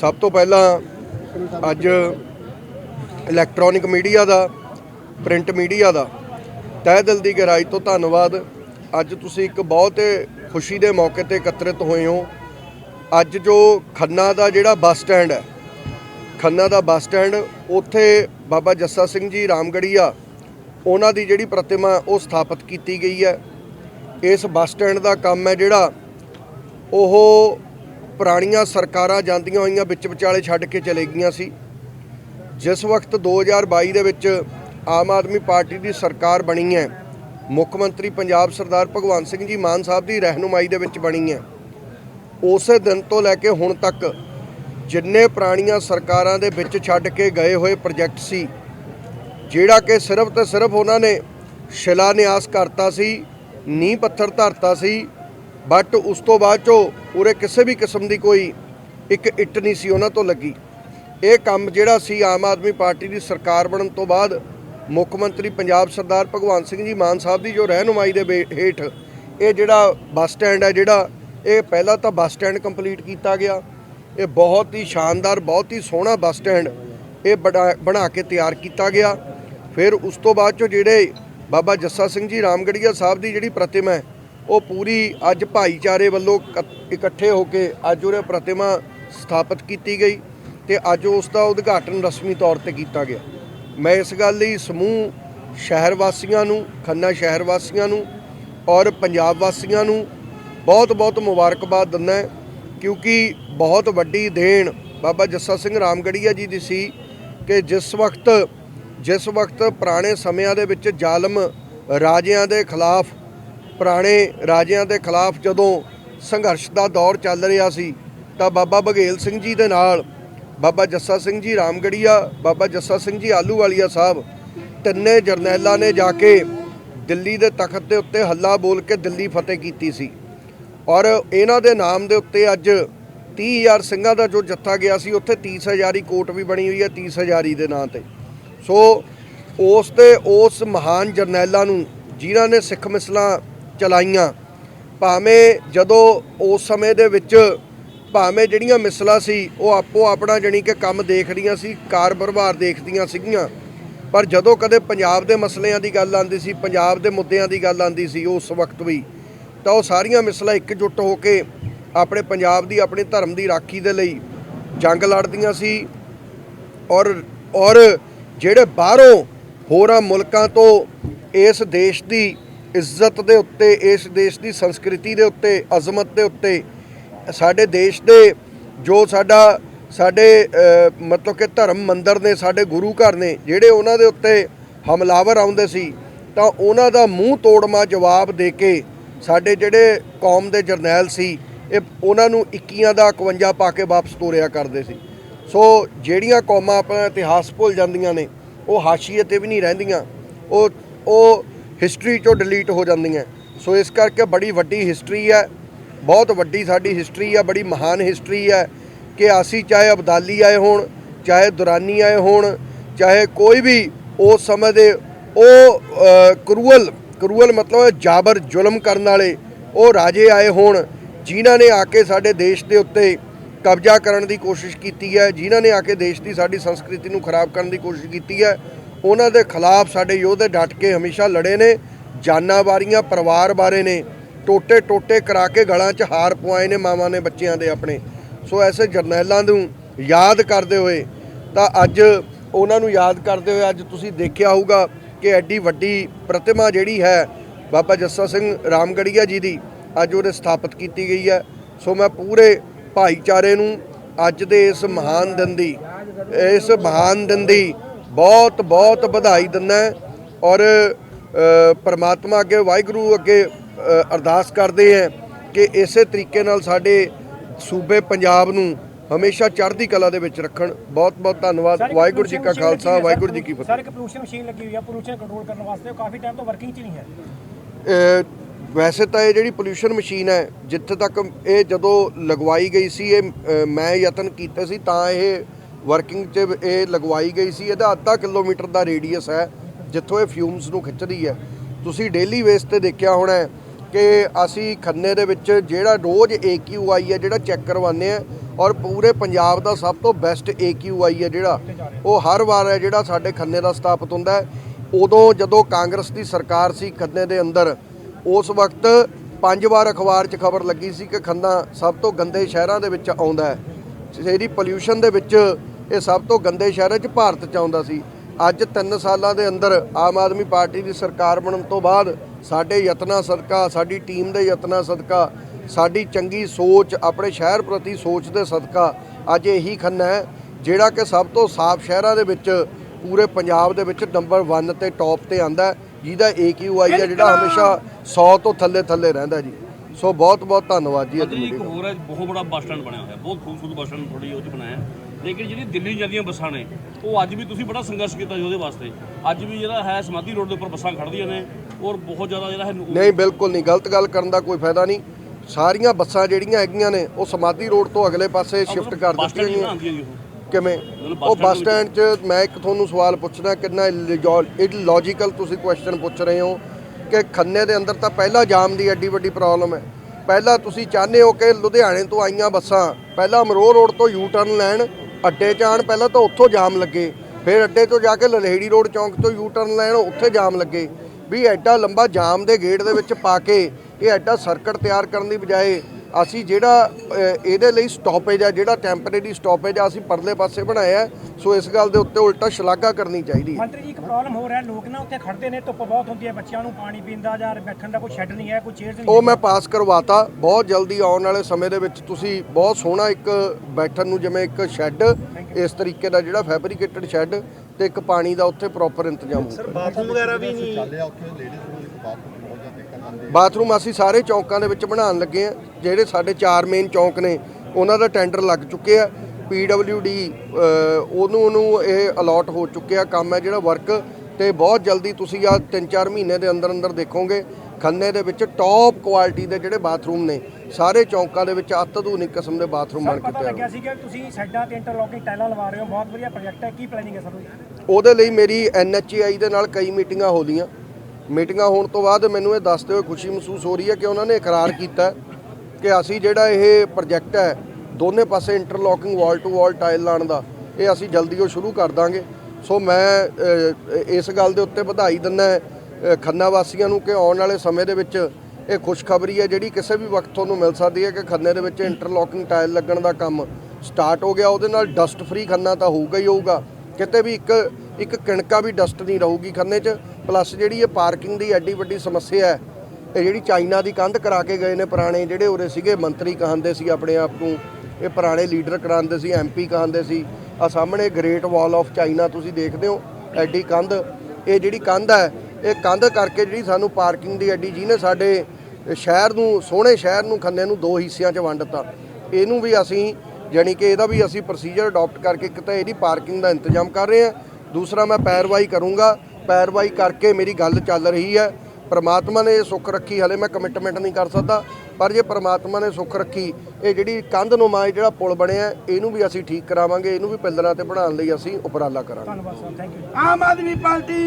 ਸਭ ਤੋਂ ਪਹਿਲਾਂ ਅੱਜ ਇਲੈਕਟ੍ਰੋਨਿਕ ਮੀਡੀਆ ਦਾ ਪ੍ਰਿੰਟ ਮੀਡੀਆ ਦਾ ਤਹਿ ਦਿਲ ਦੀ ਗਹਿਰਾਈ ਤੋਂ ਧੰਨਵਾਦ। ਅੱਜ ਤੁਸੀਂ ਇੱਕ ਬਹੁਤ ਖੁਸ਼ੀ ਦੇ ਮੌਕੇ ਤੇ ਇਕੱਤਰਿਤ ਹੋਏ ਹੋ। ਅੱਜ ਜੋ ਖੰਨਾ ਦਾ ਜਿਹੜਾ ਬੱਸ ਸਟੈਂਡ ਹੈ, ਖੰਨਾ ਦਾ ਬੱਸ ਸਟੈਂਡ, ਉੱਥੇ ਬਾਬਾ ਜੱਸਾ ਸਿੰਘ ਜੀ ਰਾਮਗੜੀਆ, ਉਹਨਾਂ ਦੀ ਜਿਹੜੀ ਪ੍ਰਤਿਮਾ ਉਹ ਸਥਾਪਿਤ ਕੀਤੀ ਗਈ ਹੈ। ਇਸ ਬੱਸ ਸਟੈਂਡ ਦਾ ਕੰਮ ਹੈ ਜਿਹੜਾ ਉਹ ਪੁਰਾਣੀਆਂ ਸਰਕਾਰਾਂ ਜਾਂਦੀਆਂ ਹੋਈਆਂ ਵਿੱਚ ਵਿਚਾਲੇ ਛੱਡ ਕੇ ਚਲੇ ਗਈਆਂ ਸੀ। ਜਿਸ ਵਕਤ 2022 ਦੇ ਵਿੱਚ ਆਮ ਆਦਮੀ ਪਾਰਟੀ ਦੀ ਸਰਕਾਰ ਬਣੀ ਹੈ, ਮੁੱਖ ਮੰਤਰੀ ਪੰਜਾਬ ਸਰਦਾਰ ਭਗਵੰਤ ਸਿੰਘ ਜੀ ਮਾਨ ਸਾਹਿਬ ਦੀ ਰਹਿਨੁਮਾਈ ਦੇ ਵਿੱਚ ਬਣੀ ਹੈ। ਉਸੇ ਦਿਨ ਤੋਂ ਲੈ ਕੇ ਹੁਣ ਤੱਕ ਜਿੰਨੇ ਪੁਰਾਣੀਆਂ ਸਰਕਾਰਾਂ ਦੇ ਵਿੱਚ ਛੱਡ ਕੇ ਗਏ ਹੋਏ ਪ੍ਰੋਜੈਕਟ ਸੀ, ਜਿਹੜਾ ਕਿ ਸਿਰਫ ਤੇ ਸਿਰਫ ਉਹਨਾਂ ਨੇ ਸ਼ਿਲਾਨਿਆਸ ਕਰਤਾ ਸੀ, ਨੀਂਹ ਪੱਥਰ ਧਰਤਾ ਸੀ ਬਟ ਉਸ ਤੋਂ ਬਾਅਦ ਚੋਂ ਉਰੇ ਕਿਸੇ ਵੀ ਕਿਸਮ ਦੀ ਕੋਈ ਇੱਕ ਇੱਟ ਨਹੀਂ ਸੀ ਉਹਨਾਂ ਤੋਂ ਲੱਗੀ। ਇਹ ਕੰਮ ਜਿਹੜਾ ਸੀ ਆਮ ਆਦਮੀ ਪਾਰਟੀ ਦੀ ਸਰਕਾਰ ਬਣਨ ਤੋਂ ਬਾਅਦ ਮੁੱਖ ਮੰਤਰੀ ਪੰਜਾਬ ਸਰਦਾਰ ਭਗਵੰਤ ਸਿੰਘ ਜੀ ਮਾਨ ਸਾਹਿਬ ਦੀ ਜੋ ਰਹਿਨੁਮਾਈ ਦੇ ਹੇਠ ਇਹ ਜਿਹੜਾ ਬੱਸ ਸਟੈਂਡ ਹੈ ਜਿਹੜਾ, ਇਹ ਪਹਿਲਾਂ ਤਾਂ ਬੱਸ ਸਟੈਂਡ ਕੰਪਲੀਟ ਕੀਤਾ ਗਿਆ। ਇਹ ਬਹੁਤ ਹੀ ਸ਼ਾਨਦਾਰ, ਬਹੁਤ ਹੀ ਸੋਹਣਾ ਬੱਸ ਸਟੈਂਡ ਇਹ ਬਣਾ ਬਣਾ ਕੇ ਤਿਆਰ ਕੀਤਾ ਗਿਆ। ਫਿਰ ਉਸ ਤੋਂ ਬਾਅਦ ਚੋਂ ਜਿਹੜੇ ਬਾਬਾ ਜੱਸਾ ਸਿੰਘ ਜੀ ਰਾਮਗੜੀਆ ਸਾਹਿਬ ਦੀ ਜਿਹੜੀ ਪ੍ਰਤਿਮਾ ਹੈ ਉਹ ਪੂਰੀ ਅੱਜ ਭਾਈਚਾਰੇ ਵੱਲੋਂ ਕ- ਇਕੱਠੇ ਹੋ ਕੇ ਅੱਜ ਉਹਰੇ ਪ੍ਰਤਿਮਾ ਸਥਾਪਿਤ ਕੀਤੀ ਗਈ ਤੇ ਅੱਜ ਉਸ ਦਾ ਉਦਘਾਟਨ ਰਸਮੀ ਤੌਰ ਤੇ ਕੀਤਾ ਗਿਆ। ਮੈਂ ਇਸ ਗੱਲ ਲਈ ਸਮੂਹ ਸ਼ਹਿਰ ਵਾਸੀਆਂ ਨੂੰ, ਖੰਨਾ ਸ਼ਹਿਰ ਵਾਸੀਆਂ ਨੂੰ ਔਰ ਪੰਜਾਬ ਵਾਸੀਆਂ ਨੂੰ ਬਹੁਤ-ਬਹੁਤ ਮੁਬਾਰਕਬਾਦ ਦਿੰਦਾ ਕਿਉਂਕਿ ਬਹੁਤ ਵੱਡੀ ਦੇਣ ਬਾਬਾ ਜੱਸਾ ਸਿੰਘ ਰਾਮਗੜੀਆ ਜੀ ਦੀ ਸੀ ਕਿ ਜਿਸ ਵਕਤ ਜਿਸ ਵਕਤ ਪੁਰਾਣੇ ਸਮਿਆਂ ਦੇ ਵਿੱਚ ਜ਼ਾਲਮ ਰਾਜਿਆਂ ਦੇ ਖਿਲਾਫ ਪੁਰਾਣੇ ਰਾਜਿਆਂ ਦੇ ਖਿਲਾਫ ਜਦੋਂ ਸੰਘਰਸ਼ ਦਾ ਦੌਰ ਚੱਲ ਰਿਹਾ ਸੀ, ਤਾਂ ਬਾਬਾ ਬਘੇਲ ਸਿੰਘ ਜੀ ਦੇ ਨਾਲ ਬਾਬਾ ਜੱਸਾ ਸਿੰਘ ਜੀ ਰਾਮਗੜੀਆ, ਬਾਬਾ ਜੱਸਾ ਸਿੰਘ ਜੀ ਆਲੂਵਾਲੀਆ ਸਾਹਿਬ, ਤਿੰਨੇ ਜਰਨੈਲਾਂ ਨੇ ਜਾ ਕੇ ਦਿੱਲੀ ਦੇ ਤਖਤ ਦੇ ਉੱਤੇ ਹੱਲਾ ਬੋਲ ਕੇ ਦਿੱਲੀ ਫਤਿਹ ਕੀਤੀ ਸੀ। ਔਰ ਇਹਨਾਂ ਦੇ ਨਾਮ ਦੇ ਉੱਤੇ ਅੱਜ 30000 ਸਿੰਘਾਂ ਦਾ ਜੋ ਜੱਥਾ ਗਿਆ ਸੀ, ਉੱਥੇ 30000 ਹੀ ਕੋਟ ਵੀ ਬਣੀ ਹੋਈ ਹੈ 30000 ਦੇ ਨਾਂ ਤੇ। ਸੋ ਉਸ ਤੇ ਉਸ ਮਹਾਨ ਜਰਨੈਲਾਂ ਨੂੰ, ਜਿਨ੍ਹਾਂ ਨੇ ਸਿੱਖ ਮਿਸਲਾਂ ਚਲਾਈਆਂ। ਭਾਵੇਂ ਜਦੋਂ ਉਸ ਸਮੇਂ ਦੇ ਵਿੱਚ ਭਾਵੇਂ ਜਿਹੜੀਆਂ ਮਿਸਲਾਂ ਸੀ, ਉਹ ਆਪੋ ਆਪਣਾ ਜਾਣੀ ਕਿ ਕੰਮ ਦੇਖਦੀਆਂ ਸੀ, ਕਾਰ ਬਰਬਾਰ ਦੇਖਦੀਆਂ ਸੀਗੀਆਂ। ਪਰ ਜਦੋਂ ਕਦੇ ਪੰਜਾਬ ਦੇ ਮਸਲਿਆਂ ਦੀ ਗੱਲ ਆਉਂਦੀ ਸੀ, ਪੰਜਾਬ ਦੇ ਮੁੱਦਿਆਂ ਦੀ ਗੱਲ ਆਉਂਦੀ ਸੀ, ਉਸ ਵਕਤ ਵੀ, ਤਾਂ ਉਹ ਸਾਰੀਆਂ ਮਿਸਲਾਂ ਇਕਜੁੱਟ ਹੋ ਕੇ ਆਪਣੇ ਪੰਜਾਬ ਦੀ, ਆਪਣੇ ਧਰਮ ਦੀ ਰਾਖੀ ਦੇ ਲਈ ਜੰਗ ਲੜਦੀਆਂ ਸੀ। ਔਰ ਔਰ ਜਿਹੜੇ ਬਾਹਰੋਂ ਹੋਰਾਂ ਮੁਲਕਾਂ ਤੋਂ ਇਸ ਦੇਸ਼ ਦੀ ਇੱਜ਼ਤ ਦੇ ਉੱਤੇ, ਇਸ ਦੇਸ਼ ਦੀ ਸੰਸਕ੍ਰਿਤੀ ਦੇ ਉੱਤੇ, ਅਜ਼ਮਤ ਦੇ ਉੱਤੇ, ਸਾਡੇ ਦੇਸ਼ ਦੇ ਜੋ ਸਾਡਾ, ਸਾਡੇ ਮਤਲਬ ਕਿ ਧਰਮ ਮੰਦਰ ਨੇ, ਸਾਡੇ ਗੁਰੂ ਘਰ ਨੇ, ਜਿਹੜੇ ਉਹਨਾਂ ਦੇ ਉੱਤੇ ਹਮਲਾਵਰ ਆਉਂਦੇ ਸੀ, ਤਾਂ ਉਹਨਾਂ ਦਾ ਮੂੰਹ ਤੋੜਮਾ ਜਵਾਬ ਦੇ ਕੇ ਸਾਡੇ ਜਿਹੜੇ ਕੌਮ ਦੇ ਜਰਨੈਲ ਸੀ, ਇਹ ਉਹਨਾਂ ਨੂੰ 21 ਦਾ 51 ਪਾ ਕੇ ਵਾਪਸ ਤੋਰਿਆ ਕਰਦੇ ਸੀ। ਸੋ ਜਿਹੜੀਆਂ ਕੌਮਾਂ ਆਪਣਾ ਇਤਿਹਾਸ ਭੁੱਲ ਜਾਂਦੀਆਂ ਨੇ, ਉਹ ਹਾਸ਼ੀਏ ਤੇ ਵੀ ਨਹੀਂ ਰਹਿੰਦੀਆਂ, ਉਹ ਉਹ ਹਿਸਟਰੀ ਚੋਂ ਡਿਲੀਟ ਹੋ ਜਾਂਦੀਆਂ। ਸੋ ਇਸ ਕਰਕੇ ਬੜੀ ਵੱਡੀ ਹਿਸਟਰੀ ਹੈ, ਬਹੁਤ ਵੱਡੀ ਸਾਡੀ ਹਿਸਟਰੀ ਹੈ, ਬੜੀ ਮਹਾਨ ਹਿਸਟਰੀ ਹੈ ਕਿ ਅਸੀਂ ਚਾਹੇ ਅਬਦਾਲੀ ਆਏ ਹੋਣ, ਚਾਹੇ ਦੁਰਾਨੀ ਆਏ ਹੋਣ, ਚਾਹੇ ਕੋਈ ਵੀ ਉਸ ਸਮੇਂ ਦੇ ਉਹ ਕਰੂਅਲ ਕਰੂਅਲ ਮਤਲਬ ਜਾਬਰ, ਜ਼ੁਲਮ ਕਰਨ ਵਾਲੇ ਉਹ ਰਾਜੇ ਆਏ ਹੋਣ, ਜਿਨ੍ਹਾਂ ਨੇ ਆ ਕੇ ਸਾਡੇ ਦੇਸ਼ ਦੇ ਉੱਤੇ ਕਬਜ਼ਾ ਕਰਨ ਦੀ ਕੋਸ਼ਿਸ਼ ਕੀਤੀ ਹੈ, ਜਿਨ੍ਹਾਂ ਨੇ ਆ ਕੇ ਦੇਸ਼ ਦੀ ਸਾਡੀ ਸੰਸਕ੍ਰਿਤੀ ਨੂੰ ਖਰਾਬ ਕਰਨ ਦੀ ਕੋਸ਼ਿਸ਼ ਕੀਤੀ ਹੈ ਉਹਨਾਂ ਦੇ ਖਿਲਾਫ ਸਾਡੇ ਯੋਧੇ ਡਟ ਕੇ ਹਮੇਸ਼ਾ ਲੜੇ ਨੇ, ਜਾਨਾਂ ਬਾਰੀਆਂ ਪਰਿਵਾਰ ਬਾਰੇ ਨੇ, ਟੋਟੇ ਟੋਟੇ ਕਰਾ ਕੇ ਗਲਾਂ 'ਚ ਹਾਰ ਪਵਾਏ ਨੇ ਮਾਵਾਂ ਨੇ, ਬੱਚਿਆਂ ਦੇ ਆਪਣੇ। ਸੋ ਐਸੇ ਜਰਨੈਲਾਂ ਨੂੰ ਯਾਦ ਕਰਦੇ ਹੋਏ, ਤਾਂ ਅੱਜ ਉਹਨਾਂ ਨੂੰ ਯਾਦ ਕਰਦੇ ਹੋਏ ਅੱਜ ਤੁਸੀਂ ਦੇਖਿਆ ਹੋਊਗਾ ਕਿ ਐਡੀ ਵੱਡੀ ਪ੍ਰਤਿਮਾ ਜਿਹੜੀ ਹੈ ਬਾਬਾ ਜੱਸਾ ਸਿੰਘ ਰਾਮਗੜੀਆ ਜੀ ਦੀ ਅੱਜ ਉਹਦੇ ਸਥਾਪਿਤ ਕੀਤੀ ਗਈ ਹੈ। ਸੋ ਮੈਂ ਪੂਰੇ ਭਾਈਚਾਰੇ ਨੂੰ ਅੱਜ ਦੇ ਇਸ ਮਹਾਨ ਦਿਨ ਦੀ, ਇਸ ਮਹਾਨ ਦਿਨ ਦੀ ਬਹੁਤ ਬਹੁਤ ਵਧਾਈ ਦਿੰਦਾ ਔਰ ਪ੍ਰਮਾਤਮਾ ਅੱਗੇ ਵਾਹਿਗੁਰੂ ਅੱਗੇ ਅਰਦਾਸ ਕਰਦੇ ਹਾਂ ਕਿ ਇਸੇ ਤਰੀਕੇ ਨਾਲ ਸਾਡੇ ਸੂਬੇ ਪੰਜਾਬ ਨੂੰ ਹਮੇਸ਼ਾ ਚੜ੍ਹਦੀ ਕਲਾ ਦੇ ਵਿੱਚ ਰੱਖਣ। ਬਹੁਤ ਬਹੁਤ ਧੰਨਵਾਦ। ਸਰ, ਇੱਕ ਵਾਹਿਗੁਰੂ ਜੀ ਕਾ ਖਾਲਸਾ ਵਾਹਿਗੁਰੂ ਜੀ ਕੀ ਸਰ ਫਤਿਹ। ਇੱਕ ਪੋਲੂਸ਼ਨ ਮਸ਼ੀਨ ਲੱਗੀ ਹੋਈ ਆ ਪੋਲੂਸ਼ਨ ਕੰਟਰੋਲ ਕਰਨ ਵਾਸਤੇ ਉਹ ਕਾਫੀ ਟਾਈਮ ਤੋਂ ਵਰਕਿੰਗ 'ਚ ਨਹੀਂ ਹੈ। ਵੈਸੇ ਤਾਂ ਇਹ ਜਿਹੜੀ ਪੋਲੂਸ਼ਨ ਮਸ਼ੀਨ ਹੈ ਜਿੱਥੇ ਤੱਕ ਇਹ ਜਦੋਂ ਲਗਵਾਈ ਗਈ ਸੀ ਇਹ ਮੈਂ ਯਤਨ ਕੀਤਾ ਸੀ ਤਾਂ ਇਹ ਵਰਕਿੰਗ 'ਚ ਇਹ ਲਗਵਾਈ ਗਈ ਸੀ, ਇਹਦਾ ਅੱਧਾ ਕਿਲੋਮੀਟਰ ਦਾ ਰੇਡੀਅਸ ਹੈ, ਜਿੱਥੋਂ ਇਹ ਫਿਊਮਸ ਨੂੰ ਖਿੱਚਦੀ ਹੈ। ਤੁਸੀਂ ਡੇਲੀ ਵੇਸ ਤੇ ਦੇਖਿਆ ਹੋਣਾ ਕਿ ਅਸੀਂ ਖੰਨੇ ਦੇ ਵਿੱਚ ਜਿਹੜਾ ਰੋਜ਼ AQI ਹੈ, ਜਿਹੜਾ ਚੈੱਕ ਕਰਵਾਉਂਦੇ ਆ ਔਰ ਪੂਰੇ ਪੰਜਾਬ ਦਾ ਸਭ ਤੋਂ ਬੈਸਟ AQI ਹੈ ਜਿਹੜਾ, ਉਹ ਹਰ ਵਾਰ ਹੈ ਜਿਹੜਾ ਸਾਡੇ ਖੰਨੇ ਦਾ ਸਥਾਪਿਤ ਹੁੰਦਾ ਉਦੋਂ ਜਦੋਂ ਕਾਂਗਰਸ ਦੀ ਸਰਕਾਰ ਸੀ ਖੰਨੇ ਦੇ ਅੰਦਰ, ਉਸ ਵਕਤ ਪੰਜ ਵਾਰ ਅਖਬਾਰ 'ਚ ਖਬਰ ਲੱਗੀ ਸੀ ਕਿ ਖੰਨਾ ਸਭ ਤੋਂ ਗੰਦੇ ਸ਼ਹਿਰਾਂ ਦੇ ਵਿੱਚ ਆਉਂਦਾ ਹੈ। ਸ਼ਹਿਰੀ ਪੋਲਿਊਸ਼ਨ ਦੇ ਵਿੱਚ ਇਹ ਸਭ ਤੋਂ ਗੰਦੇ ਸ਼ਹਿਰਾਂ 'ਚ ਭਾਰਤ 'ਚ ਆਉਂਦਾ ਸੀ। ਅੱਜ 3 ਸਾਲਾਂ ਦੇ ਅੰਦਰ ਆਮ ਆਦਮੀ ਪਾਰਟੀ ਦੀ ਸਰਕਾਰ ਬਣਨ ਤੋਂ ਬਾਅਦ ਸਾਡੇ ਯਤਨਾਂ ਸਦਕਾ ਸਾਡੀ ਟੀਮ ਦੇ ਯਤਨਾਂ ਸਦਕਾ ਸਾਡੀ ਚੰਗੀ ਸੋਚ ਆਪਣੇ ਸ਼ਹਿਰ ਪ੍ਰਤੀ ਸੋਚ ਦੇ ਸਦਕਾ ਅੱਜ ਇਹੀ ਖੰਨਾ ਹੈ ਜਿਹੜਾ ਕਿ ਸਭ ਤੋਂ ਸਾਫ਼ ਸ਼ਹਿਰਾਂ ਦੇ ਵਿੱਚ ਪੂਰੇ ਪੰਜਾਬ ਦੇ ਵਿੱਚ ਨੰਬਰ 1 ਤੇ ਟੌਪ ਤੇ ਆਂਦਾ ਜਿਹਦਾ AQI ਹੈ ਜਿਹੜਾ ਹਮੇਸ਼ਾ 100 ਤੋਂ ਥੱਲੇ ਥੱਲੇ ਰਹਿੰਦਾ ਜੀ। ਸੋ ਬਹੁਤ ਬਹੁਤ ਧੰਨਵਾਦ ਜੀ ਅੱਜ ਮਤਲਬ ਇੱਕ। ਹੋਰ ਹੈ ਬਹੁਤ ਬੜਾ ਬੱਸ ਸਟੈਂਡ ਬਣਿਆ ਹੋਇਆ ਬਹੁਤ ਖੂਬਸੂਰਤ ਬੱਸ ਸਟੈਂਡ ਥੋੜੀ ਉਹ ਚ ਬਣਾਇਆ। ਲੇਕਿਨ ਜਿਹੜੀ ਦਿੱਲੀ ਜਾਂਦੀਆਂ ਬੱਸਾਂ ਨੇ ਉਹ ਅੱਜ ਵੀ ਤੁਸੀਂ ਬੜਾ ਸੰਘਰਸ਼ ਕੀਤਾ ਜੀ ਉਹਦੇ ਵਾਸਤੇ। ਅੱਜ ਵੀ ਜਿਹੜਾ ਹੈ ਸਮਾਧੀ ਰੋਡ ਦੇ ਉੱਪਰ ਬੱਸਾਂ ਖੜਦੀਆਂ ਨੇ ਔਰ ਬਹੁਤ ਜ਼ਿਆਦਾ ਜਿਹੜਾ ਹੈ ਨਹੀਂ ਬਿਲਕੁਲ ਨਹੀਂ ਗਲਤ ਗੱਲ ਕਰਨ ਦਾ ਕੋਈ ਫਾਇਦਾ ਨਹੀਂ। ਸਾਰੀਆਂ ਬੱਸਾਂ ਜਿਹੜੀਆਂ ਹੈਗੀਆਂ ਨੇ ਉਹ ਸਮਾਧੀ ਰੋਡ ਤੋਂ ਅਗਲੇ ਪਾਸੇ ਸ਼ਿਫਟ ਕਰ ਦਿੱਤੀਆਂ ਗਈਆਂ। ਕਿਵੇਂ? ਉਹ ਬੱਸ ਸਟੈਂਡ 'ਚ ਮੈਂ ਇੱਕ ਤੁਹਾਨੂੰ ਸਵਾਲ ਪੁੱਛਦਾ ਕਿੰਨਾ ਇਲੌਜੀਕਲ ਤੁਸੀਂ ਕੁਐਸਚਨ ਪੁੱਛ ਰਹੇ ਹੋ ਕਿ ਖੰਨੇ ਦੇ ਅੰਦਰ ਤਾਂ ਪਹਿਲਾਂ ਜਾਮ ਦੀ ਐਡੀ ਵੱਡੀ ਪ੍ਰੋਬਲਮ ਹੈ। ਪਹਿਲਾਂ ਤੁਸੀਂ ਚਾਹੁੰਦੇ ਹੋ ਕਿ ਲੁਧਿਆਣੇ ਤੋਂ ਆਈਆਂ ਬੱਸਾਂ ਪਹਿਲਾਂ ਅਮਰੋਹ ਰੋਡ ਤੋਂ ਯੂ ਟਰਨ ਲੈਣ ਅੱਡੇ 'ਚ ਆਉਣ, ਪਹਿਲਾਂ ਤਾਂ ਉੱਥੋਂ ਜਾਮ ਲੱਗੇ। ਫਿਰ ਅੱਡੇ ਤੋਂ ਜਾ ਕੇ ਲਲਹੇੜੀ ਰੋਡ ਚੌਂਕ ਤੋਂ ਯੂ ਟਰਨ ਲੈਣ, ਉੱਥੇ ਜਾਮ ਲੱਗੇ। ਵੀ ਐਡਾ ਲੰਬਾ ਜਾਮ ਦੇ ਗੇਟ ਦੇ ਵਿੱਚ ਪਾ ਕੇ, ਇਹ ਐਡਾ ਸਰਕਟ ਤਿਆਰ ਕਰਨ ਦੀ ਬਜਾਏ ਅਸੀਂ ਜਿਹੜਾ ਇਹਦੇ ਲਈ ਸਟਾਪੇਜ ਆ ਜਿਹੜਾ ਟੈਂਪਰੇਰੀ ਸਟਾਪੇਜ ਆ ਅਸੀਂ ਪਰਲੇ ਪਾਸੇ ਬਣਾਇਆ। ਸੋ ਇਸ ਗੱਲ ਦੇ ਉੱਤੇ ਉਲਟਾ ਸ਼ਲਾਘਾ ਕਰਨੀ ਚਾਹੀਦੀ ਹੈ। ਮੰਤਰੀ ਜੀ ਇੱਕ ਪ੍ਰੋਬਲਮ ਹੋ ਰਿਹਾ ਲੋਕ ਨਾ ਉੱਥੇ ਖੜਦੇ ਨੇ ਧੁੱਪ ਬਹੁਤ ਹੁੰਦੀ ਹੈ ਬੱਚਿਆਂ ਨੂੰ ਪਾਣੀ ਪੀਣ ਦਾ ਜਾਂ ਬੈਠਣ ਦਾ ਕੋਈ ਸ਼ੈੱਡ ਨਹੀਂ ਹੈ ਕੋਈ ਚੇਅਰਸ ਨਹੀਂ ਉਹ ਮੈਂ ਪਾਸ ਕਰਵਾਤਾ। ਬਹੁਤ ਜਲਦੀ ਆਉਣ ਵਾਲੇ ਸਮੇਂ ਦੇ ਵਿੱਚ ਤੁਸੀਂ ਬਹੁਤ ਸੋਹਣਾ ਇੱਕ ਬੈਠਣ ਨੂੰ ਜਿਵੇਂ ਇੱਕ ਸ਼ੈੱਡ ਇਸ ਤਰੀਕੇ ਦਾ ਜਿਹੜਾ ਫੈਬਰੀਕੇਟਡ ਸ਼ੈੱਡ ਤੇ ਇੱਕ ਪਾਣੀ ਦਾ ਉੱਥੇ ਪ੍ਰੋਪਰ ਇੰਤਜ਼ਾਮ ਹੋਊਗਾ ਬਾਥਰੂਮ ਵਗੈਰਾ ਵੀ ਨਹੀਂ। ਚੱਲਿਆ ਉੱਥੇ ਲੇਡੀਜ਼ ਨੂੰ ਇੱਕ ਬਾਥਰੂਮ ਬਹੁਤ ਜ਼ਿਆਦਾ ਦਿੱਕਤ ਆਉਂਦੀ ਬਾਥਰੂਮ ਅਸੀਂ ਸਾਰੇ ਚੌਂਕਾਂ ਦੇ ਵਿੱਚ ਬਣਾਉਣ ਲੱਗੇ ਆ ਜਿਹੜੇ ਸਾਡੇ ਚਾਰ ਮੇਨ ਚੌਂਕ ਨੇ ਉਹਨਾਂ ਦਾ ਟੈਂਡਰ ਲੱਗ ਚੁੱਕੇ ਆ। PWD ਅ, ਉਹਨੂੰ ਉਹਨੂੰ ਇਹ ਅਲਾਟ ਹੋ ਚੁੱਕਿਆ ਕੰਮ ਹੈ ਜਿਹੜਾ ਵਰਕ ਤੇ ਬਹੁਤ ਜਲਦੀ ਤੁਸੀਂ ਆ 3-4 ਮਹੀਨੇ ਦੇ ਅੰਦਰ ਅੰਦਰ ਦੇਖੋਗੇ ਖੰਨੇ ਦੇ ਵਿੱਚ ਟੌਪ ਕੁਆਲਿਟੀ ਦੇ ਜਿਹੜੇ ਬਾਥਰੂਮ ਨੇ ਸਾਰੇ ਚੌਂਕਾਂ ਦੇ ਵਿੱਚ ਅਤ ਆਧੁਨਿਕ ਕਿਸਮ ਦੇ ਬਾਥਰੂਮ ਬਣ ਕੇ ਤਿਆਰ ਲੱਗਿਆ ਸੀ ਕਿ ਤੁਸੀਂ ਸਾਈਡਾਂ ਤੇ ਇੰਟਰਲੋਕਿੰਗ ਟਾਈਲਾਂ ਲਵਾ ਰਹੇ ਹੋ। ਬਹੁਤ ਵਧੀਆ ਪ੍ਰੋਜੈਕਟ ਹੈ। ਕੀ ਪਲੈਨਿੰਗ ਹੈ ਸਰ ਉਹਦੀ? ਲਈ ਮੇਰੀ NHAI ਦੇ ਨਾਲ ਕਈ ਮੀਟਿੰਗਾਂ ਹੋ ਲਈਆਂ ਮੀਟਿੰਗਾਂ ਹੋਣ ਤੋਂ ਬਾਅਦ ਮੈਨੂੰ ਇਹ ਦੱਸਦੇ ਹੋਏ ਖੁਸ਼ੀ ਮਹਿਸੂਸ ਹੋ ਰਹੀ ਹੈ ਕਿ ਉਹਨਾਂ ਨੇ ਇਕਰਾਰ ਕੀਤਾ ਕਿ ਅਸੀਂ ਜਿਹੜਾ ਇਹ ਪ੍ਰੋਜੈਕਟ ਹੈ, ਦੋਨੇ ਪਾਸੇ interlocking wall to wall tile ਲਾਉਣ ਦਾ, ਇਹ ਅਸੀਂ ਜਲਦੀ ਉਹ ਸ਼ੁਰੂ ਕਰ ਦਾਂਗੇ। ਸੋ ਮੈਂ ਇਸ ਗੱਲ ਦੇ ਉੱਤੇ ਵਧਾਈ ਦਿੰਦਾ ਖੰਨਾ ਵਾਸੀਆਂ ਨੂੰ ਕਿ ਆਉਣ ਵਾਲੇ ਸਮੇਂ ਦੇ ਵਿੱਚ ਇਹ ਖੁਸ਼ਖਬਰੀ ਹੈ, ਜਿਹੜੀ ਕਿਸੇ ਵੀ ਵਕਤ ਤੁਹਾਨੂੰ ਮਿਲ ਸਕਦੀ ਹੈ ਕਿ ਖੰਨੇ ਦੇ ਵਿੱਚ ਇੰਟਰਲੋਕਿੰਗ ਟਾਈਲ ਲੱਗਣ ਦਾ ਕੰਮ ਸਟਾਰਟ ਹੋ ਗਿਆ, ਉਹਦੇ ਨਾਲ ਡਸਟ ਫ੍ਰੀ ਖੰਨਾ ਤਾਂ ਹੋਊਗਾ ਹੀ ਹੋਊਗਾ। ਕਿਤੇ ਵੀ ਇੱਕ ਇੱਕ ਕਿਣਕਾ ਵੀ ਡਸਟ ਨਹੀਂ ਰਹੂਗੀ ਖੰਨੇ 'ਚ ਪਲੱਸ ਜਿਹੜੀ ਇਹ ਪਾਰਕਿੰਗ ਦੀ ਐਡੀ ਵੱਡੀ ਸਮੱਸਿਆ ਹੈ, ਇਹ ਜਿਹੜੀ ਚਾਈਨਾ ਦੀ ਕੰਧ ਕਰਾ ਕੇ ਗਏ ਨੇ ਪੁਰਾਣੇ ਜਿਹੜੇ ਉਰੇ ਸੀਗੇ, ਮੰਤਰੀ ਕਹਾਂਦੇ ਸੀ ਆਪਣੇ ਆਪ ਨੂੰ, ਇਹ ਪੁਰਾਣੇ ਲੀਡਰ ਕਰਾਉਂਦੇ ਸੀ ਐਮਪੀ ਕਹਾਂਦੇ ਸੀ ਆ ਸਾਹਮਣੇ ਗ੍ਰੇਟ ਵਾਲ ਆਫ ਚਾਈਨਾ ਤੁਸੀਂ ਦੇਖਦੇ ਹੋ, ਐਡੀ ਕੰਧ, ਇਹ ਜਿਹੜੀ ਕੰਧ ਹੈ, ਇਹ ਕੰਧ ਕਰਕੇ ਜਿਹੜੀ ਸਾਨੂੰ ਪਾਰਕਿੰਗ ਦੀ ਐਡੀ, ਜਿਹਨੇ ਸਾਡੇ ਸ਼ਹਿਰ ਨੂੰ, ਸੋਹਣੇ ਸ਼ਹਿਰ ਨੂੰ, ਖੰਨੇ ਨੂੰ ਦੋ ਹਿੱਸਿਆਂ 'ਚ ਵੰਡਤਾ ਇਹਨੂੰ ਵੀ ਅਸੀਂ, ਜਾਣੀ ਕਿ ਇਹਦਾ ਵੀ ਅਸੀਂ ਪ੍ਰੋਸੀਜਰ ਅਡਾਪਟ ਕਰਕੇ ਇੱਕ ਤਾਂ ਇਹਦੀ ਪਾਰਕਿੰਗ ਦਾ ਇੰਤਜ਼ਾਮ ਕਰ ਰਹੇ ਹਾਂ ਦੂਸਰਾ ਮੈਂ ਪੈਰਵਾਈ ਕਰੂੰਗਾ, ਪੈਰਵਾਈ ਕਰਕੇ ਮੇਰੀ ਗੱਲ ਚੱਲ ਰਹੀ ਹੈ। ਪਰਮਾਤਮਾ ਨੇ ਇਹ ਸੁੱਖ ਰੱਖੀ, ਹਲੇ ਮੈਂ ਕਮਿਟਮੈਂਟ ਨਹੀਂ ਕਰ ਸਕਦਾ, ਪਰ ਜੇ ਪਰਮਾਤਮਾ ਨੇ ਸੁੱਖ ਰੱਖੀ, ਇਹ ਜਿਹੜੀ ਕੰਧ ਨੁਮਾ ਇਹ ਜਿਹੜਾ ਪੁਲ ਬਣਿਆ, ਇਹਨੂੰ ਵੀ ਅਸੀਂ ਠੀਕ ਕਰਾਵਾਂਗੇ, ਇਹਨੂੰ ਵੀ ਪਿੱਲਰਾਂ ਤੇ ਬਣਾਉਣ ਲਈ ਅਸੀਂ ਉਪਰਾਲਾ ਕਰਾਂਗੇ। ਧੰਨਵਾਦ sir thank you Aam Aadmi Party